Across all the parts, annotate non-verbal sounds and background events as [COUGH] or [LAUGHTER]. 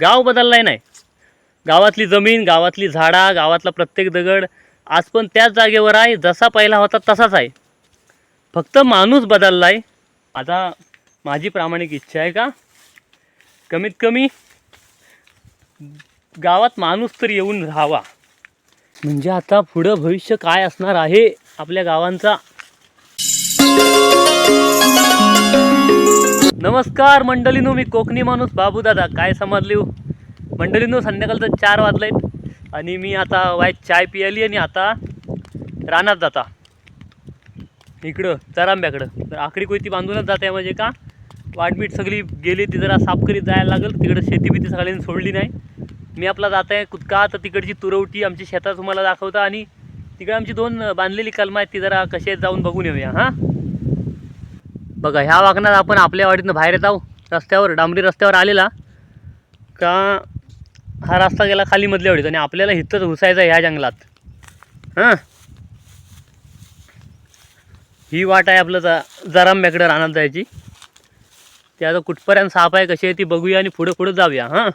गाव बदललाय नाही. गावातली जमीन गावातली झाडा गावातला प्रत्येक दगड आज पण त्याच जागेवर आहे जसा पहिला होता तसाच आहे. फक्त माणूस बदलला आहे आता माझी प्रामाणिक इच्छा आहे का? कमीत कमी गावात माणूस तर येऊन राहावा. म्हणजे आता पुढं भविष्य काय असणार आहे आपल्या गावांचा? नमस्कार मंडळीनो मी कोकणी माणूस बाबू दादा काय समजले हो? मंडळीनो संध्याकाळचं चार वाजले आणि मी आता वाय चाय पियाली आणि आता रानात जाता. इकडं चरांब्याकडं तर आकडी कोयती बांधूनच जाते म्हणजे का? वाटबीट सगळी गेली ती जरा साफ करीत जायला लागेल. तिकडं शेती बिती सगळ्यांनी सोडली नाही. मी आपला जात आहे कुतका तर तिकडची तुरवटी आमची शेतात तुम्हाला दाखवता आणि तिकडे आमची दोन बांधलेली कलमा आहेत ती जरा कशी जाऊन बघून येऊया हां? बघा ह्या वागण्यात आपण आपल्या वाडीतनं बाहेर येत आहोत रस्त्यावर डांबरी रस्त्यावर आलेला. का हा रस्ता गेला खाली मधल्या वाडीत आणि आपल्याला इथंच घुसायचं आहे ह्या जंगलात. हां? ही वाट आहे आपलं ज जरांब्याकडं रानात जायची. ती आता कुठपर्यंत साप आहे कशी आहे ती बघूया आणि पुढं पुढं जाऊया. हां?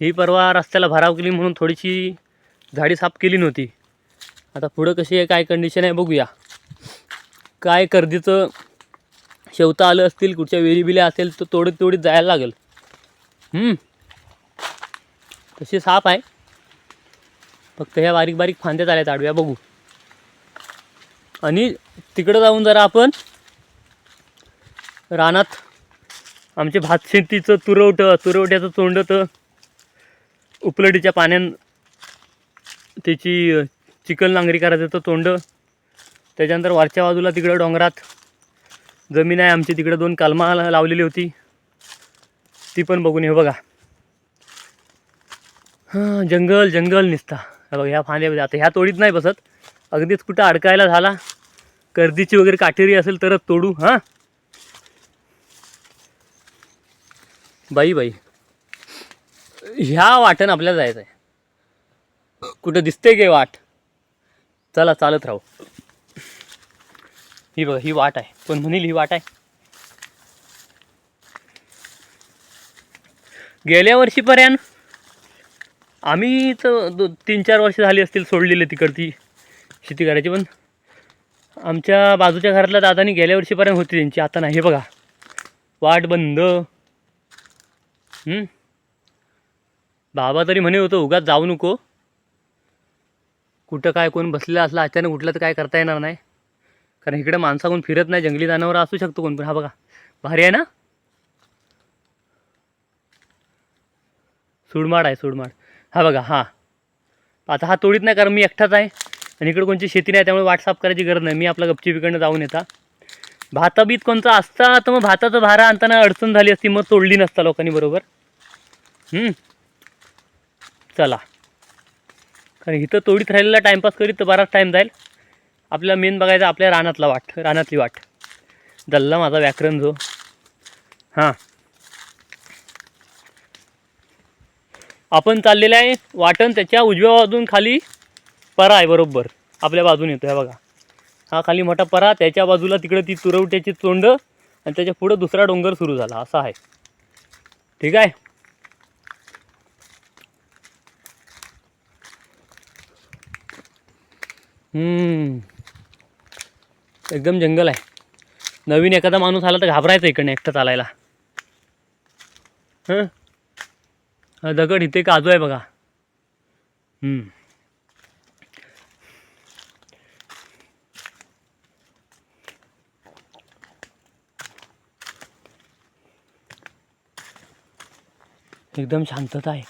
ही परवा रस्त्याला भराव केली म्हणून थोडीशी झाडी साफ केली नव्हती. आता पुढं कशी आहे काय कंडिशन आहे बघूया. काय गर्दीचं शेवता आलं असतील कुठच्या विहिरी बिल्या असेल तर तोडीत तोडीत जायला लागेल. तशी साप आहे. फक्त ह्या बारीक बारीक फांद्या आल्यात आडव्या बघू. आणि तिकडं जाऊन जरा आपण रानात आमचे भातशेतीचं तुरवटं तुरवट्याचं तोंड तर उपलडीच्या पाण्यान त्याची अ, चिकन नांगरी करायचं तर तोंड. त्याच्यानंतर वरच्या बाजूला तिकडं डोंगरात जमीन आहे आमची तिकडं दोन कलमा लावलेली होती. ती पण बघून हे बघा. हां जंगल जंगल निसता. बघा ह्या फांद्यामध्ये आता ह्या तोडीत नाही बसत. अगदीच कुठं अडकायला झाला. गर्दीची वगैरे काटेरी असेल तरच तोडू हां? बाई बाई. ह्या वाटण आपल्याला जायचं आहे कुठं दिसते गे वाट? चला चालत राहू. ही बघा ही वाट आहे. पण म्हणील ही वाट आहे? गेल्या वर्षीपर्यंत आम्ही तर दो तीन चार वर्ष झाली असतील सोडलेली तिकडची शेती करायची पण आमच्या बाजूच्या घरातल्या दादानी गेल्या वर्षीपर्यंत होती त्यांची. आता नाही हे बघा. वाट बंद. बाबा तरी म्हणे होतो उगाच जाऊ नको. कुठं काय कोण बसलेलं असलं अचानक उठलं तर काय करता येणार नाही. कारण इकडे माणसा कोण फिरत नाही जंगली जनावर असू शकतो कोण पण हा बघा भारी आहे ना? सुडमाड आहे सुडमाड. हा बघा हा. आता हा तोडीत नाही कारण मी एकटाच आहे आणि इकडे कोणची शेती नाही त्यामुळे वाट साफ करायची गरज नाही. मी आपला गपची जाऊन येता. भाताबीत कोणता असता तर मग भाताचं भारा आणताना अडचण झाली असती मग तोडली नसता लोकांनी बरोबर? चला. कारण इथं तोडीत राहिलेला टाईमपास करीत तर बराच टाईम जाईल. आपल्याला मेन बघायचं आपल्या रानातला वाट रानातली वाट. दल्ला माझा व्याकरण जो. हां. आपण चाललेलं आहे वाटण त्याच्या उजव्या बाजून खाली परा आहे बरोबर. आपल्या बाजून येतो आहे बघा. हा खाली मोठा परा त्याच्या बाजूला तिकडं ती तुरवट्याची तोंड आणि त्याच्या पुढं दुसरा डोंगर सुरू झाला असा आहे. ठीक आहे? हम्म. एकदम जंगल आहे. नवीन एखादा माणूस आला तर घाबरायचं इकडनं एकटं चालायला. हं? दगड इथे काजू आहे बघा. एकदम शांतता आहे.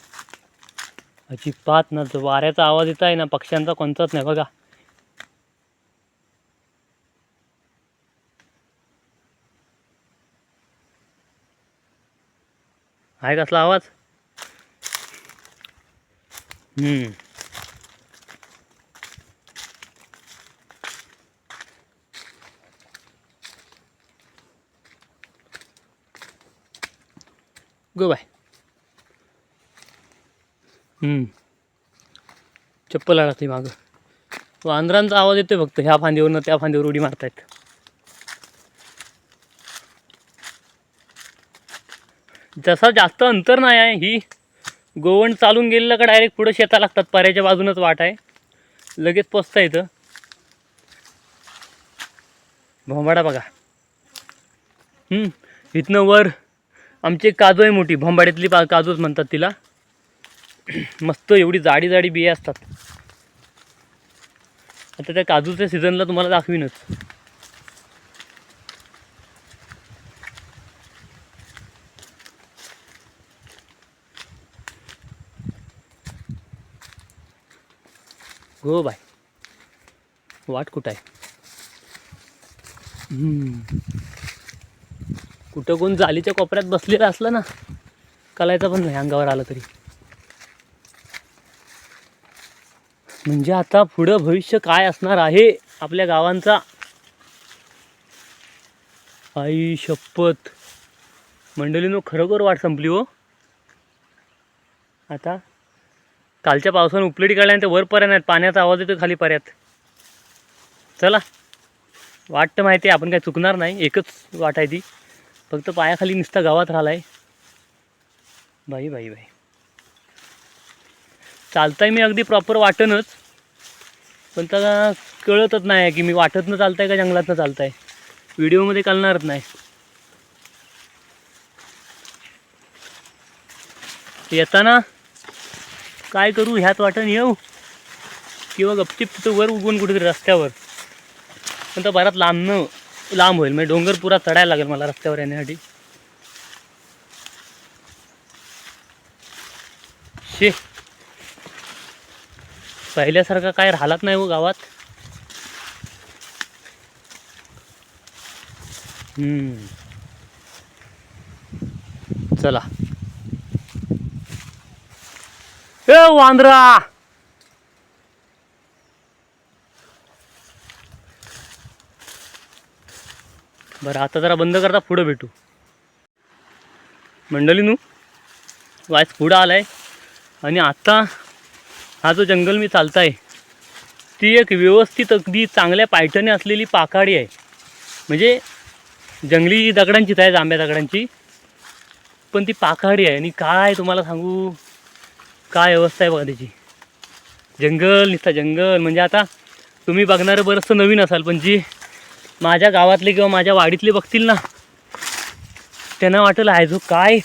अजिबात ना जो वाऱ्याचा आवाज येत आहे ना पक्ष्यांचा कोणताच नाही बघा. आहे कसला आवाज? हम्म. Go bye. चप्पल अडकली मागं. वांद्रांचा आवाज येतोय फक्त ह्या फांदीवरनं त्या फांदीवर उडी मारतायत. जसं जास्त अंतर नाही आहे ही गोवण चालून गेलेलं का डायरेक्ट पुढं शेता लागतात पऱ्याच्या बाजूनच वाट आहे. लगेच पोचता येतं भोंबाडा बघा. इथनं वर आमची काजू आहे मोठी भोंबाड्यातली पा काजूच म्हणतात तिला. [CLEARS THROAT] मस्त एवढी जाडी जाडी बिया असतात. आता त्या काजूच्या सीझनला तुम्हाला दाखवीनच. हो बाय. वाट कुठं आहे? कुठं कोण जालीच्या कोपऱ्यात बसलेलं असलं ना कलायचं पण नाही अंगावर आलं तरी. म्हणजे आता पुढं भविष्य काय असणार आहे आपल्या गावांचा? आई शपथ. मंडळीनं खरोखर वाट संपली हो. आता कालच्या पावसानं उपलेटी काढल्यानंतर वर पर्यंत आहेत. पाण्याचा आवाज येतो खाली पर्यात चला वाटतं माहिती आहे आपण काय चुकणार नाही. एकच वाट आहे ती. फक्त पायाखाली नुसता गावात राहिला आहे बाई बाई बाई. चालताय मी अगदी प्रॉपर वाटणच. पण त्याला कळतच नाही की मी वाटतनं चालताय का जंगलातनं चालताय. व्हिडिओमध्ये कळणारच नाही. येताना काय करू ह्यात वाटण येऊ? किंवा गपचिप तिथं वर उगवून कुठेतरी रस्त्यावर. पण तर बरात लांबनं लांब होईल. म्हणजे डोंगर पुरा चढायला लागेल मला रस्त्यावर येण्यासाठी. शे. पहिल्यासारखा काय राहलाच नाही हो गावात. हम्म. चला. ए वांद्रा. बरं आता जरा बंद करता पुढं भेटू. मंडळीनू वायस पुढं आला आहे आणि आता हा जो जंगल मी चालताय ती एक व्यवस्थित अगदी चांगल्या पायटने असलेली पाकाडी आहे. म्हणजे जंगली दगडांचीच आहे जांभ्या दगडांची. पण ती पाकाडी आहे. आणि काय तुम्हाला सांगू? काय अवस्था आहे बघा त्याची. जंगल निसता जंगल. म्हणजे आता तुम्ही बघणारं बरंचसं नवीन असाल पण जी माझ्या गावातले किंवा माझ्या वाडीतले बघतील ना त्यांना वाटेल आहे जो काय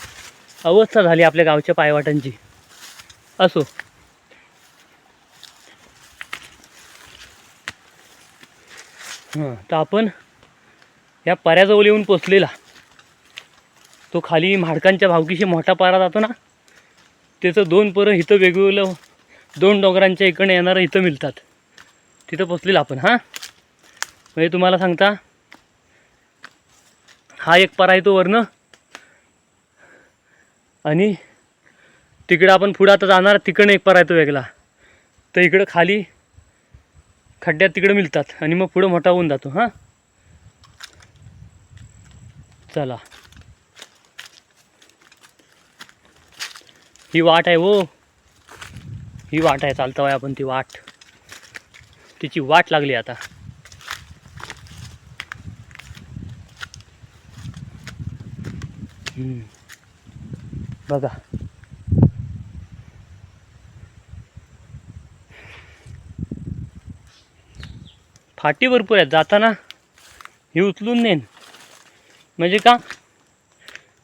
अवस्था झाली आपल्या गावच्या पायवाटांची. असो. हां तर आपण या पर्याजवळ येऊन पोचलेला. तो खाली म्हाडकांच्या भावकीशी मोठा पारा जातो ना. त्याचं दोन परं इथं वेगवेगळं दोन डोंगरांच्या इकडे येणारं इथं मिळतात. तिथं पोचलेलं आपण हां? म्हणजे तुम्हाला सांगता हा एक परा येतो वरनं. आणि तिकडं आपण पुढं आता जाणार तिकडनं एक परा येतो वेगळा. तर इकडं खाली खड्ड्यात तिकडं मिळतात. आणि मग पुढं मोठा होऊन जातो हां? चला. ही वाट आहे हो. ही वाट आहे चालता वय आपण ती वाट. तिची वाट लागली आता. बघा. फाटी भरपूर आहेत जाताना ही उचलून नेन. म्हणजे का?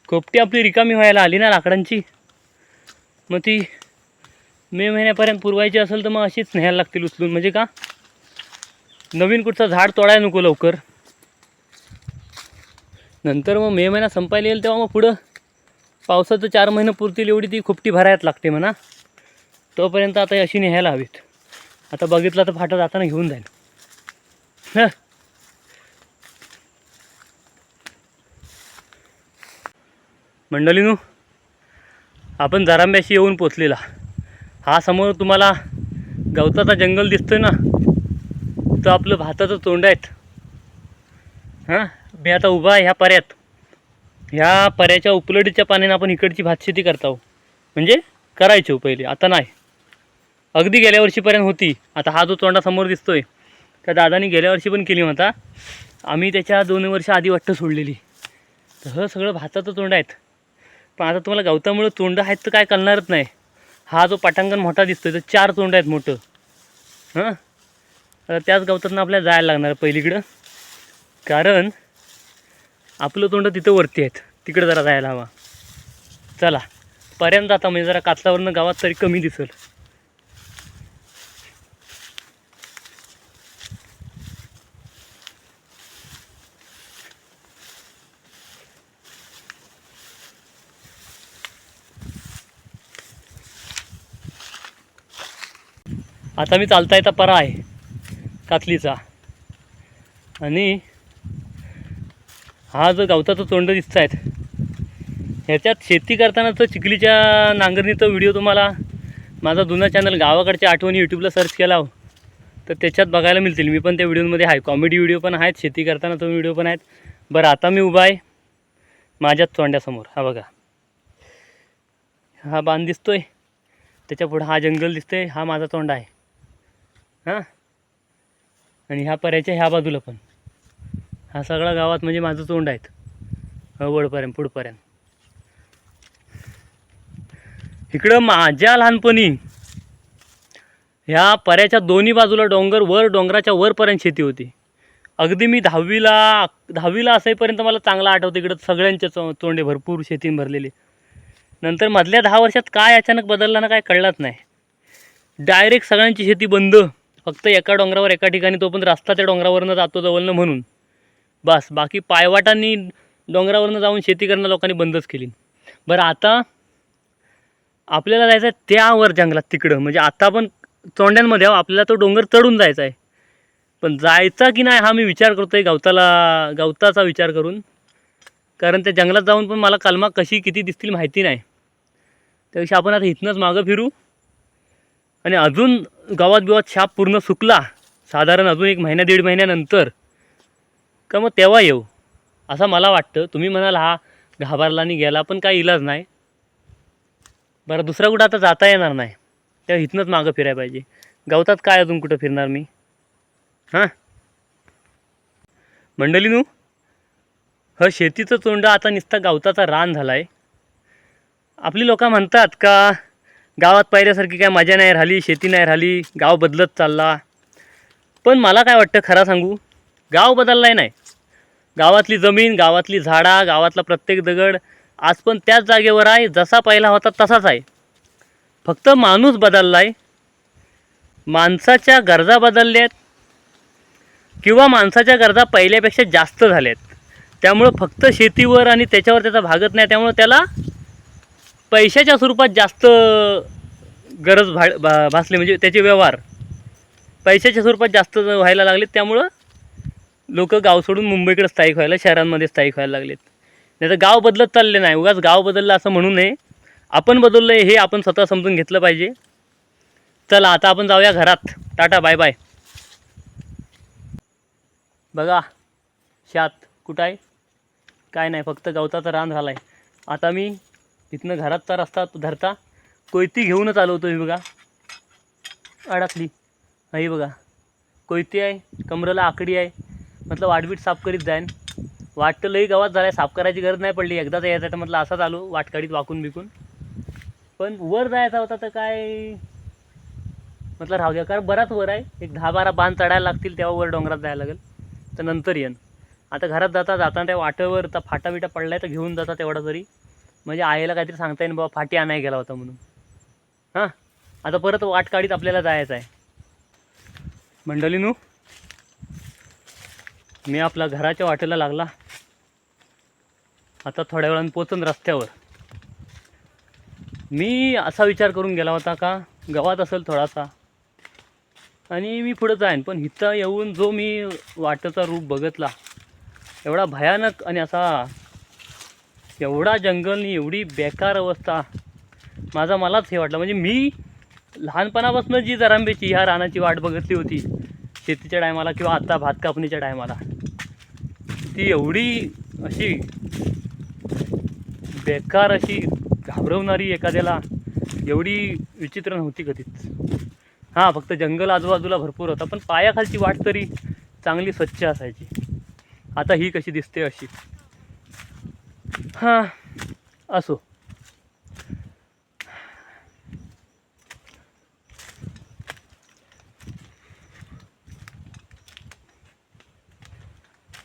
कोपटी आपली रिकामी व्हायला आली ना लाकडांची. मग ती मे महिन्यापर्यंत पुरवायची असेल तर मग अशीच न्यायला लागतील उचलून. म्हणजे का? नवीन कुठचं झाड तोडायला नको लवकर. नंतर मग मे महिना संपायला येईल तेव्हा मग पुढं पावसाचं चार महिने पुरतील एवढी ती खुपटी भरायला लागते म्हणा. तोपर्यंत आता अशी न्यायला हवीत. आता बघितलं तर फाटा जाताना घेऊन जाईल. हं. मंडळीनू आपण जरांब्याशी येऊन पोचलेला. हा समोर तुम्हाला गवताचा जंगल दिसतोय ना? तो आपलं भाताचं तोंड आहेत. हां? मी आता उभा आहे ह्या पर्यात. ह्या पर्याच्या उपलडीच्या पाण्याने आपण इकडची भातशेती करतो म्हणजे करायचो पहिले आता नाही. अगदी गेल्या वर्षीपर्यंत होती. आता हा जो तोंडासमोर दिसतोय त्या दादानी गेल्या वर्षी पण केली म्हणता. आम्ही त्याच्या दोन वर्ष आधी वाटतं सोडलेली. तर हे सगळं भाताचं तोंड आहेत. पण आता तुम्हाला गवतामुळं तोंड आहेत तर काय कळणारच नाही. हा जो पटांगण मोठा दिसतोय तर चार तोंड आहेत मोठं. हां? तर त्याच गवतातनं आपल्याला जायला लागणार पहिलीकडं. कारण आपलं तोंड तिथं वरती आहेत. तिकडं जरा जायला हवा. चला. पर्यंत आता म्हणजे जरा कातलावरनं गावात तरी कमी दिसेल. आता मी चालता येता परा आहे कातलीचा. आणि हा जो गवताचा तोंड दिसत आहेत ह्याच्यात शेती करताना तर चिखलीच्या नांगरणीचा व्हिडिओ तुम्हाला माझा जुना चॅनल गावाकडच्या आठवणी यूट्यूबला सर्च केला हो. तर त्याच्यात बघायला मिळतील. मी पण त्या व्हिडिओमध्ये आहे. कॉमेडी व्हिडिओ पण आहेत शेती करताना तो व्हिडिओ पण आहेत. बरं आता मी उभा आहे माझ्याच तोंड्यासमोर हा बघा. हा बांध दिसतोय. त्याच्या पुढं हा जंगल दिसतोय. हा माझा तोंड आहे. हां? आणि ह्या पर्याच्या ह्या बाजूला पण. हा सगळा गावात म्हणजे माझं तोंड आहेत. ह वडपर्यंत पुढपर्यंत. इकडं माझ्या लहानपणी ह्या पर्याच्या दोन्ही बाजूला डोंगर वर डोंगराच्या वरपर्यंत शेती होती. अगदी मी दहावीला दहावीला असेपर्यंत मला चांगलं आठवतं. इकडं सगळ्यांचे चो- तोंडे भरपूर शेतीने भरलेले. नंतर मधल्या दहा वर्षात काय अचानक बदललं ना काय कळलंच नाही. डायरेक्ट सगळ्यांची शेती बंद. फक्त एका डोंगरावर एका ठिकाणी तो पण रस्ता त्या डोंगरावरनं जातो जवळनं म्हणून. बस बाकी पायवाटांनी डोंगरावरनं जाऊन शेती करणं लोकांनी बंदच केली. बरं आता आपल्याला जायचं आहे त्यावर जंगलात तिकडं. म्हणजे आता पण चोंड्यांमध्ये आहो, आपल्याला तो डोंगर चढून जायचा आहे पण जायचा की नाही हा मी विचार करतो आहे गवताला गवताचा विचार करून. कारण त्या जंगलात जाऊन पण मला कलमा कशी किती दिसतील माहिती नाही. त्यापेक्षा आपण आता इथनंच मागं फिरू. आणि अजून गावात बिवात शाप पूर्ण सुकला साधारण अजून एक महिना दीड महिन्यानंतर का मग तेव्हा येऊ? असं मला वाटतं. तुम्ही म्हणाल हा घाबरला आणि गेला पण काही इलाज नाही. बरं दुसरा कुठं आता जाता येणार नाही. तेव्हा इथनंच मागं फिरायला पाहिजे. गवतात काय अजून कुठं फिरणार मी? हां? मंडली नू ह शेतीचं तोंड आता नुसता गवताचा रान झाला आहे आपली लोक म्हणतात का गावात पाहिल्यासारखी काय मजा नाही राहिली शेती नाही राहिली गाव बदलत चालला. पण मला काय वाटतं खरं सांगू? गाव बदललाय नाही. गावातली जमीन गावातली झाडा गावातला प्रत्येक दगड आज पण त्याच जागेवर आहे जसा पहिला होता तसाच आहे. फक्त माणूस बदलला आहे माणसाच्या गरजा बदलल्या आहेत किंवा माणसाच्या गरजा पहिल्यापेक्षा जास्त झाल्या आहेत त्यामुळं फक्त शेतीवर आणि त्याच्यावर त्याचा भागत नाही त्यामुळं त्याला पैशाच्या स्वरूपात जास्त गरज भा भा भासली म्हणजे त्याचे व्यवहार. पैशाच्या स्वरूपात जास्त व्हायला लागलेत त्यामुळं लोक गाव सोडून मुंबईकडे स्थायिक व्हायला शहरांमध्ये स्थायिक व्हायला लागलेत. नाही तर गाव बदलत चालले नाही. उगाच गाव बदललं असं म्हणू नये. आपण बदललं आहे हे आपण स्वतः समजून घेतलं पाहिजे. चला आता आपण जाऊया घरात. टाटा बाय बाय. बघा शात कुठं आहे? काय नाही फक्त गवताचं रान झालं आहे आता मी इथनं घरातचा रस्ता धरता. कोयती घेऊनच आलो होतो हे बघा. अडकली. ही बघा. कोयती आहे कमरेला आकडी आहे. म्हटलं वाटबीट साफ करीत जाईन. वाट तर लई गावात झालाय साफ करायची गरज नाही पडली. एकदाच यायचं तर म्हटलं असाच आलो वाटकाडीत वाकून बिकून. पण वर जायचा होता तर काय? म्हटलं राहू द्या कारण बराच वर आहे. एक दहा बारा बांध चढायला लागतील तेव्हा वर डोंगरात जायला लागेल. तर नंतर येन आता घरात जाता जाताना त्या वाटेवर तर फाटा बिटा पडला आहे तर घेऊन जाता तेवढा तरी. म्हणजे आईला काहीतरी सांगता येईल बाबा फाटी आणाय गेला होता म्हणून. हां? आता परत वाट काढीत आपल्याला जायचं आहे. मंडळीनू मी आपला घराच्या वाटेला लागला. आता थोड्या वेळानं पोचन रस्त्यावर. मी असा विचार करून गेला होता का गावात असेल थोडासा. आणि मी पुढं जाईन पण इथं येऊन जो मी वाटेचा रूप बघितला एवढा भयानक आणि असा एवढा जंगलनी एवढी बेकार अवस्था. माझा मलाच हे वाटलं. म्हणजे मी लहानपणापासून जी जरांबेची ह्या रानाची वाट बघितली होती शेतीच्या टायमाला किंवा आता भात कापणीच्या टायमाला ती एवढी अशी बेकार अशी घाबरवणारी एखाद्याला एवढी विचित्र नव्हती कधीच. हां फक्त जंगल आजूबाजूला भरपूर होता पण पायाखालची वाट तरी चांगली स्वच्छ असायची. आता ही कशी दिसते अशी. हां असो.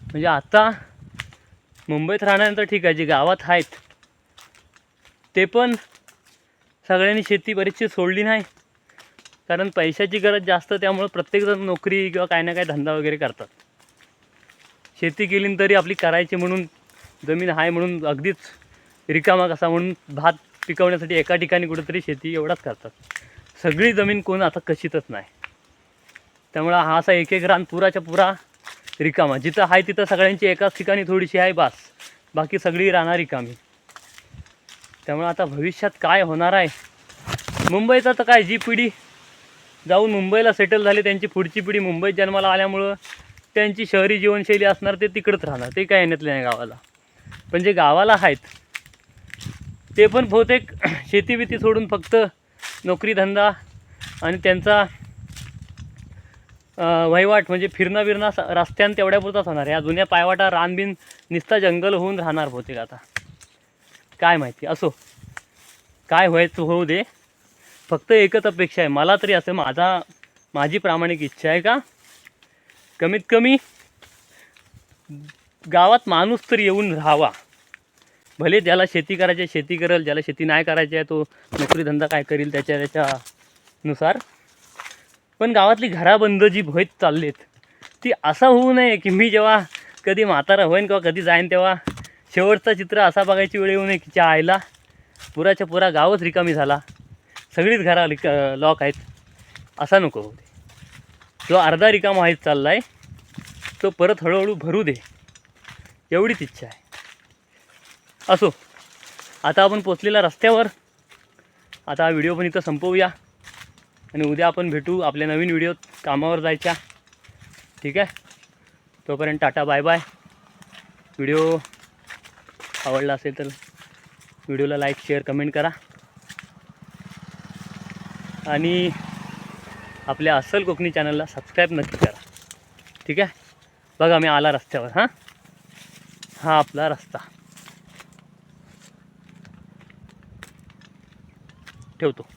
म्हणजे आता मुंबईत राहण्यानंतर ठीक आहे जे गावात आहेत ते पण सगळ्यांनी शेती बरीचशी सोडली नाही. कारण पैशाची गरज जास्त त्यामुळं प्रत्येकजण नोकरी किंवा काही ना काही धंदा वगैरे करतात. शेती केली तरी आपली करायची म्हणून जमीन आहे म्हणून अगदीच रिकामा कसा म्हणून भात पिकवण्यासाठी एका ठिकाणी कुठंतरी शेती एवढाच करतात. सगळी जमीन कोण आता कशीतच नाही. त्यामुळं हा असा एक एक रान पुराच्या पुरा रिकामा. जिथं आहे तिथं सगळ्यांची एकाच ठिकाणी थोडीशी आहे बास. बाकी सगळी राहणार रिकामी. त्यामुळं आता भविष्यात काय होणार आहे? मुंबईचं तर काय जी पिढी जाऊन मुंबईला सेटल झाली त्यांची पुढची पिढी मुंबईत जन्माला आल्यामुळं त्यांची शहरी जीवनशैली असणार ते तिकडंच राहणार. ते काय येण्यातले नाही गावाला. पण जे गावाला आहेत ते पण बहुतेक [CLEARS THROAT] शेतीबिती सोडून फक्त नोकरीधंदा आणि त्यांचा वहिवाट म्हणजे फिरणं बिरणं स- तेवढ्यापुरताच होणार या जुन्या पायवाटा रानबिन निस्ता जंगल होऊन राहणार बहुतेक आता. काय माहिती असो. काय व्हायचं होऊ दे. फक्त एकच अपेक्षा आहे. मला तरी असं माझा माझी प्रामाणिक इच्छा आहे का? कमीत कमी गावात माणूस तर येऊन राहावा. भले ज्याला शेती करायची आहे शेती करेल ज्याला शेती नाही करायची आहे तो नोकरी धंदा काय करील त्याच्या त्याच्यानुसार. पण गावातली घराबंद जी होत चाललीत. ती असा होऊ नये की मी जेव्हा कधी म्हातारा होईन किंवा कधी जाईन तेव्हा शेवटचं चित्र असा बघायची वेळ येऊ नये की त्या आईला पुराच्या पुरा गावच रिकामी झाला. सगळीच घरा रिक लॉक आहेत. असा नको होऊ दे. जो अर्धा रिकामा आहेत चालला आहे तो परत हळूहळू भरू दे. एवढीच इच्छा आहे. असो आता आपण पोचलेला रस्त्यावर. आता हा व्हिडिओ पण इथं संपवूया. आणि उद्या आपण भेटू आपल्या नवीन व्हिडिओत कामावर जायच्या. ठीक आहे? तोपर्यंत टाटा बाय बाय. व्हिडिओ आवडला असेल तर व्हिडिओला लाईक शेअर कमेंट करा. आणि आपल्या अस्सल कोकणी चॅनलला सबस्क्राईब नक्की करा. ठीक आहे? बघा मी आला रस्त्यावर हां? हा आपला रस्ता. ठेवतो.